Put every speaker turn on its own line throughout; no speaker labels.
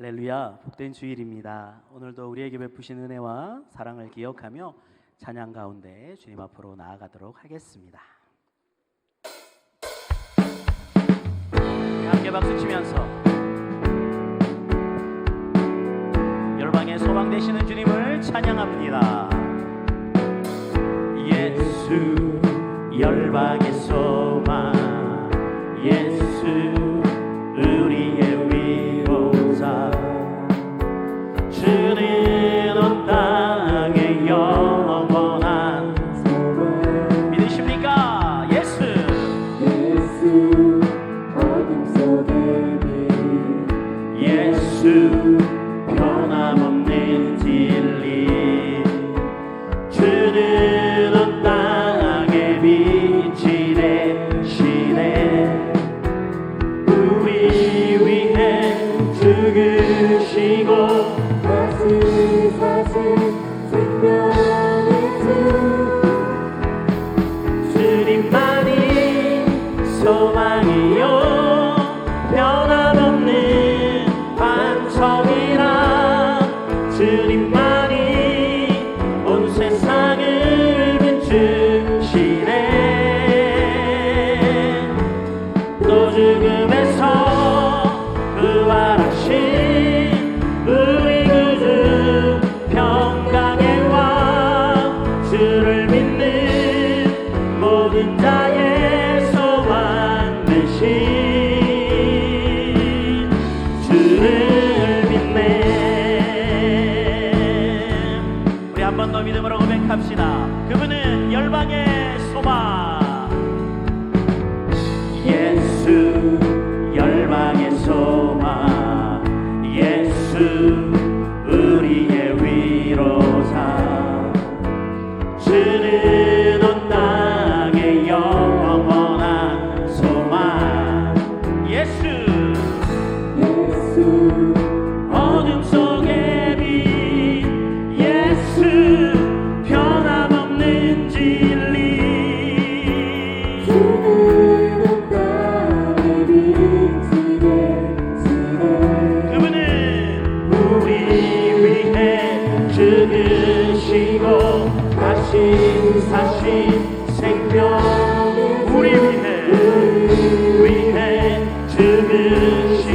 할렐루야, 복된 주일입니다. 오늘도 우리에게 베푸신 은혜와 사랑을 기억하며 찬양 가운데 주님 앞으로 나아가도록 하겠습니다. 함께 박수 치면서 열방에 소망 되시는 주님을 찬양합니다. 예수 열방의 소망 예수 Yesu.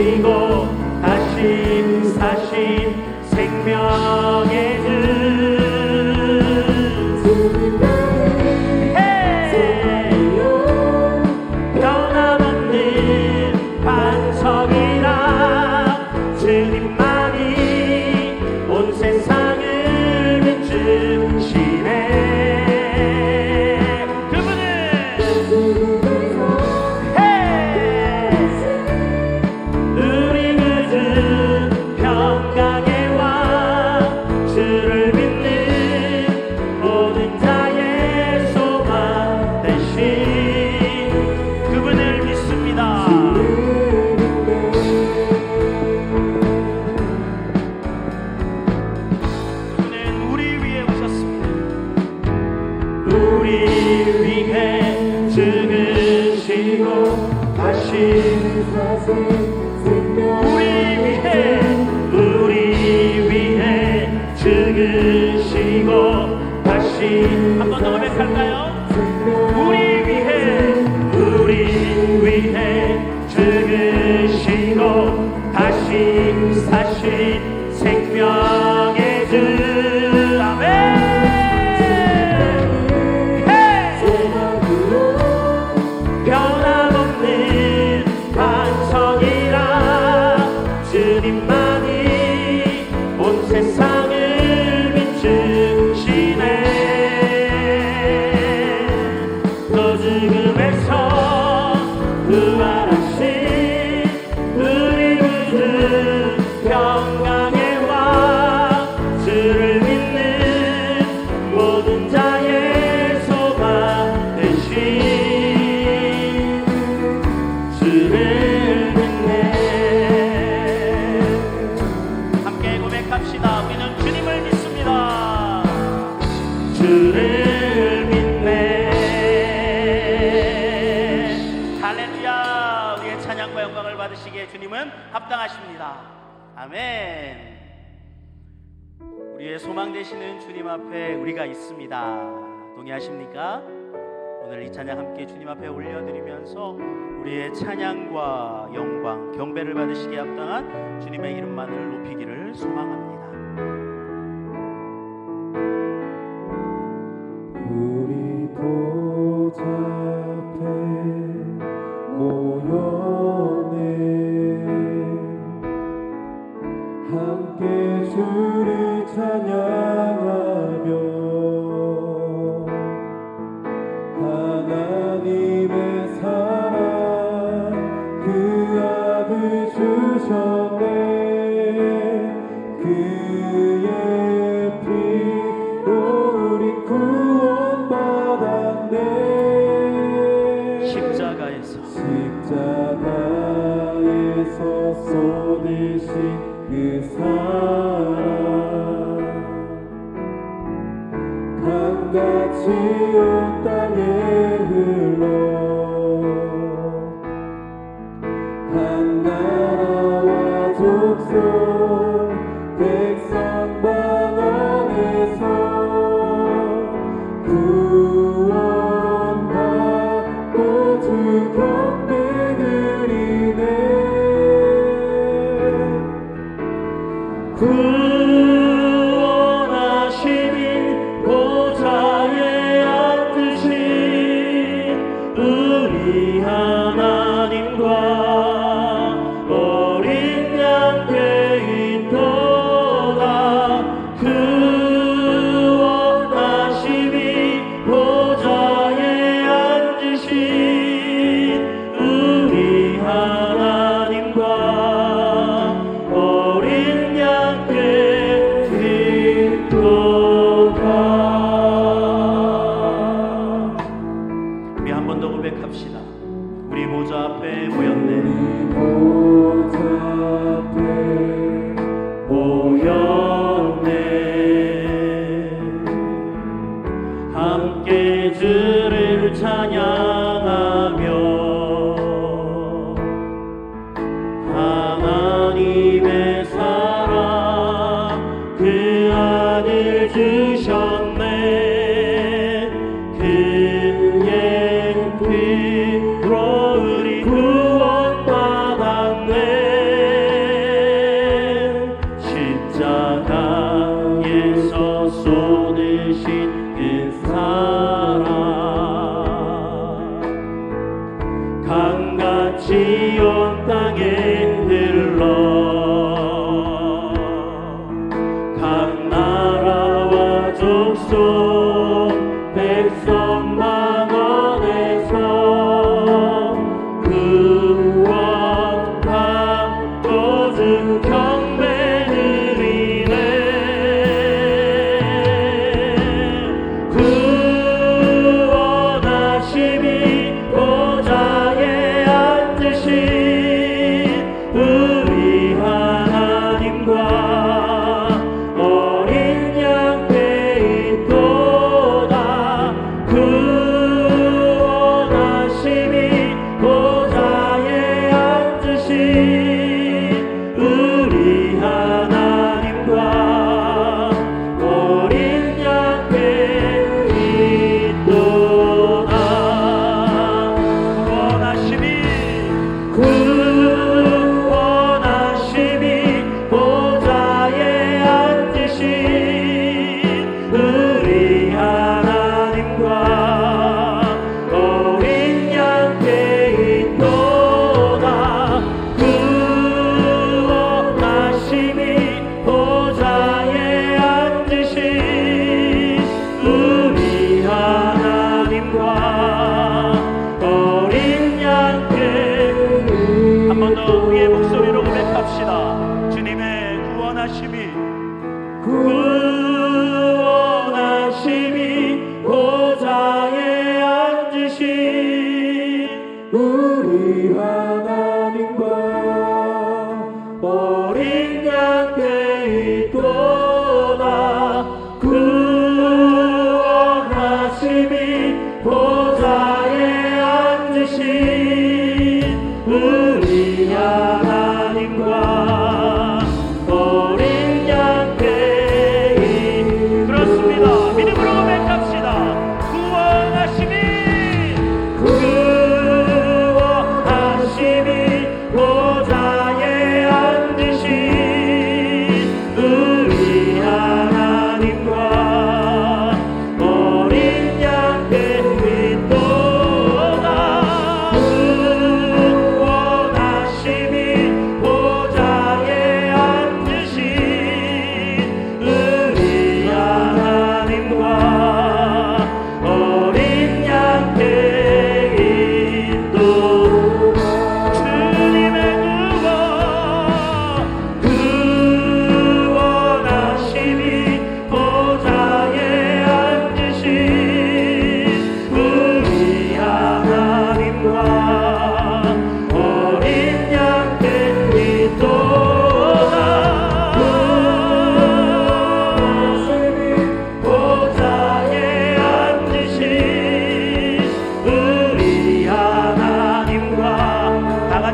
이고
다심 사심 생명의
위해 죽으시고 다시 우리 위해 우리 위해 죽으시고 다시 한 번 더 고백할까요? 우리 위해 우리 위해 죽으시고 다시 사신 생명 사랑하십니다. 아멘. 우리의 소망 되시는 주님 앞에 우리가 있습니다. 동의하십니까? 오늘 이 찬양 함께 주님 앞에 올려드리면서 우리의 찬양과 영광, 경배를 받으시기에 합당한 주님의 이름만을 높이기를 소망합니다.
쏟으신 그 사랑. 강같이
우리 보좌 앞에 모였네.
앞에
모였네 그 주셔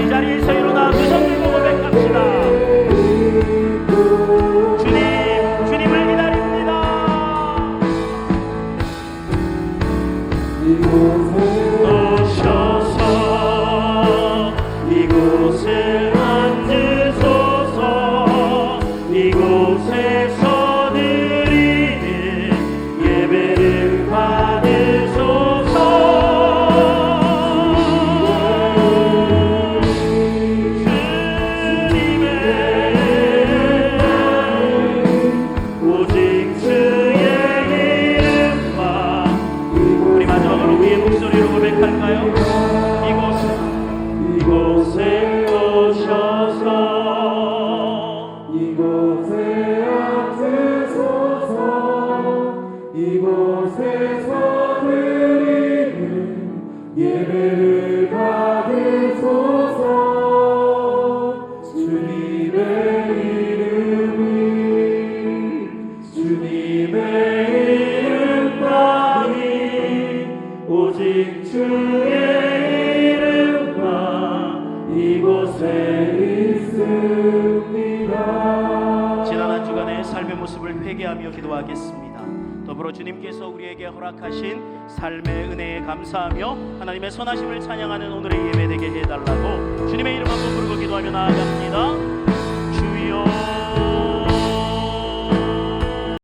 이 자리에 서 회개하며 기도하겠습니다. 더불어 주님께서 우리에게 허락하신 삶의 은혜에 감사하며 하나님의 선하심을 찬양하는 오늘의 예배 되게 해달라고 주님의 이름 한번 부르고 기도하며 나아갑니다.